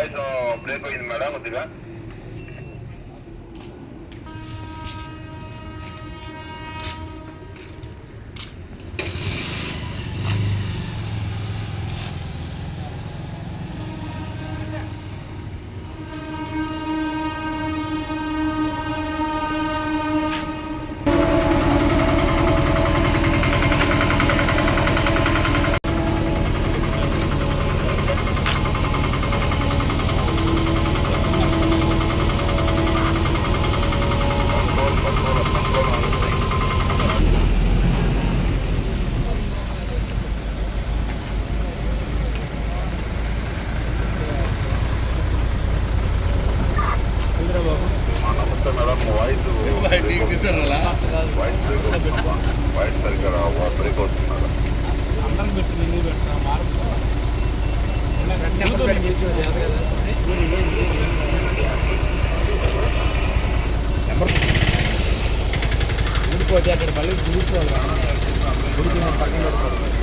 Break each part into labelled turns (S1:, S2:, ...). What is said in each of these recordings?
S1: Παραδείσο, βλέπω ενημερώνω τη γα. సరిగ్గా బ్రేక్ అవుతుంది మేడం
S2: అందరం పెట్టు నువ్వు పెట్టు మార్పు ఊడిపోతే అక్కడ మళ్ళీ గుడిపోవాలి గుడికి నేను పక్కన పెడతాను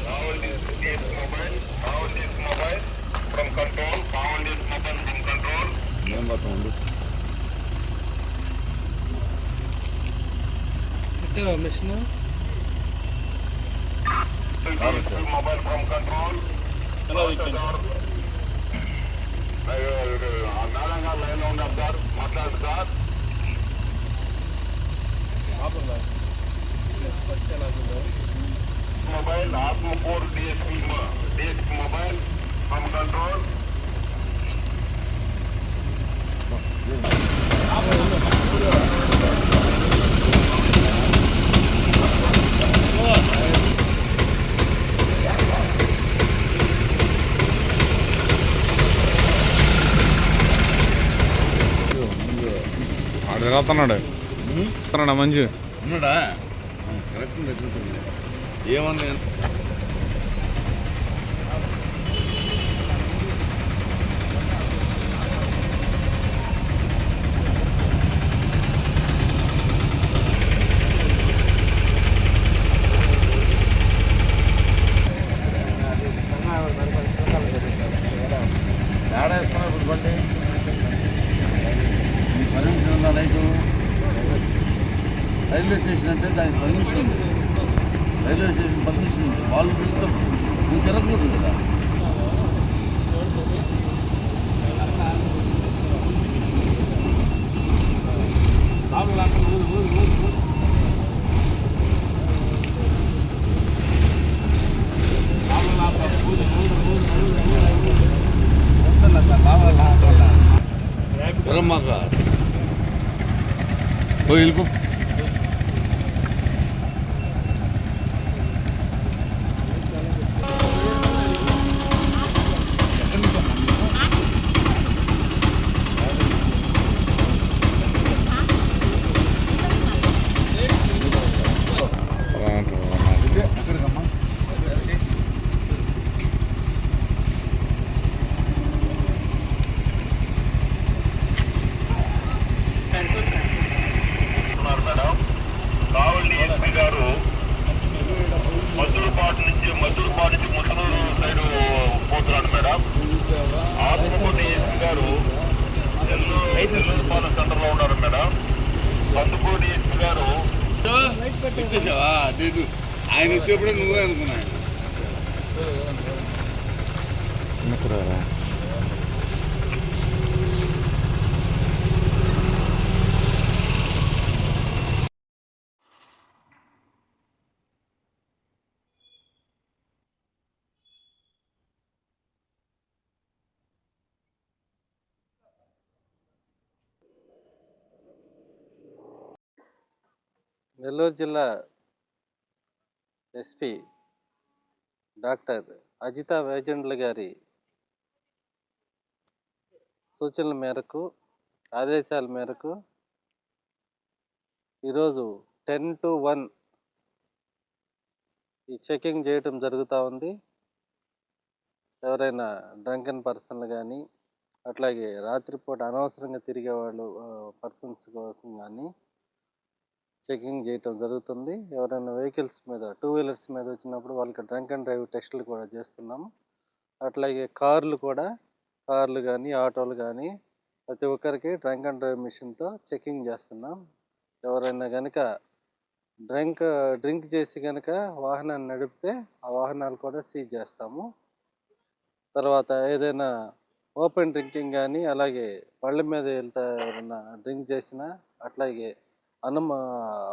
S1: Found this this mobile. Found this mobile from control.
S3: ఏం పోతుంది
S2: machine
S1: This mobile from control. Narayana line లో ఉన్నారు సార్ మాట్లాడు sir mobile Atmakur DSP DSP mobile from control
S3: ఆడ తిరుగుతున్నాడు తిరుగుతున్నాడా మంజు
S4: ఉన్నాడా కరెక్ట్ ఎదుగుతుంది ఏమన్నా పర్మిషన్ ఉందా రైతు రైల్వే స్టేషన్ అంటే దానికి పర్మిషన్ ఉంది రైల్వే స్టేషన్ పర్మిషన్ ఉంది వాళ్ళు తిరుగుతారు నువ్వు తిరగకూడదు కదా తిరమ్మాక
S1: Oye, గారు ఎల్లు ఎల్లుపాలెం సెంటర్లో ఉన్నారు మేడం. కందుకూరు డిఎస్పీ గారు
S4: ఆయన వచ్చేప్పుడే నువ్వే అనుకున్నా
S5: నెల్లూరు జిల్లా ఎస్పి డాక్టర్ అజిత వేజండ్ల గారి సూచనల మేరకు ఆదేశాల మేరకు ఈరోజు టెన్ టు వన్ ఈ చెకింగ్ చేయటం జరుగుతూ ఉంది. ఎవరైనా డ్రంకెన్ పర్సన్లు కానీ అట్లాగే రాత్రిపూట అనవసరంగా తిరిగే వాళ్ళు పర్సన్స్ కోసం కానీ చెకింగ్ చేయటం జరుగుతుంది. ఎవరైనా వెహికల్స్ మీద టూ వీలర్స్ మీద వచ్చినప్పుడు వాళ్ళకి డ్రంక్ అండ్ డ్రైవ్ టెస్టులు కూడా చేస్తున్నాము. అట్లాగే కార్లు కూడా కార్లు కానీ ఆటోలు కానీ ప్రతి ఒక్కరికి డ్రంక్ అండ్ డ్రైవ్ మిషన్తో చెకింగ్ చేస్తున్నాం. ఎవరైనా కనుక డ్రింక్ డ్రింక్ చేసి కనుక వాహనాన్ని నడిపితే ఆ వాహనాలు కూడా సీజ్ చేస్తాము. తర్వాత ఏదైనా ఓపెన్ డ్రింకింగ్ కానీ అలాగే బళ్ళ మీద వెళ్తే ఎవరైనా డ్రింక్ చేసినా అట్లాగే అన్నం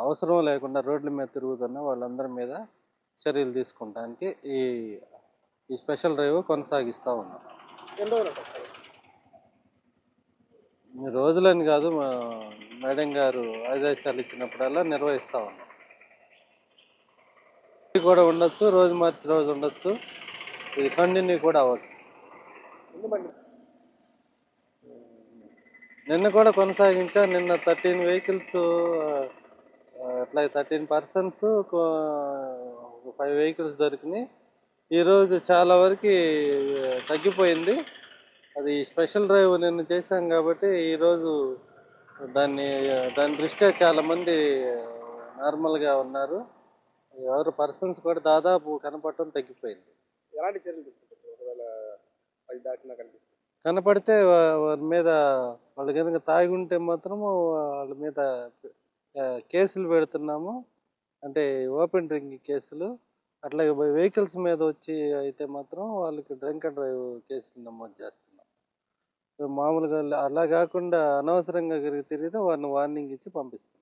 S5: అవసరం లేకుండా రోడ్ల మీద తిరుగుతున్న వాళ్ళందరి మీద చర్యలు తీసుకుంటానికి ఈ ఈ స్పెషల్ డ్రైవ్ కొనసాగిస్తూ ఉన్నాం. రోజులని కాదు మా మేడం గారు ఆదేశాలు ఇచ్చినప్పుడల్లా నిర్వహిస్తూ ఉన్నాం. కూడా ఉండొచ్చు రోజు మార్చి రోజు ఉండొచ్చు. ఇది కంటిన్యూ కూడా అవ్వచ్చు. నిన్న కూడా కొనసాగించా. నిన్న థర్టీన్ వెహికల్స్ అట్లా థర్టీన్ పర్సన్స్ ఫైవ్ వెహికల్స్ దొరికినాయి. ఈరోజు చాలా వరకు తగ్గిపోయింది. అది స్పెషల్ డ్రైవ్ నిన్న చేశాం కాబట్టి ఈరోజు దాన్ని దాని దృష్ట్యా చాలామంది నార్మల్గా ఉన్నారు. ఎవరు పర్సన్స్ కూడా దాదాపు కనపడటం తగ్గిపోయింది.
S2: ఎలాంటి చర్యలు తీసుకుంటారు ఒకవేళ అది దాటినా కనిపిస్తుంది
S5: కనపడితే వారి మీద వాళ్ళు కనుక తాగి ఉంటే మాత్రము వాళ్ళ మీద కేసులు పెడుతున్నాము. అంటే ఓపెన్ డ్రింకింగ్ కేసులు. అట్లాగే వెహికల్స్ మీద వచ్చి అయితే మాత్రం వాళ్ళకి డ్రింక్ అండ్ డ్రైవ్ కేసులు నమోదు చేస్తున్నాం. మామూలుగా అలా కాకుండా అనవసరంగా తిరిగి తిరిగితే వారిని వార్నింగ్ ఇచ్చి పంపిస్తాం.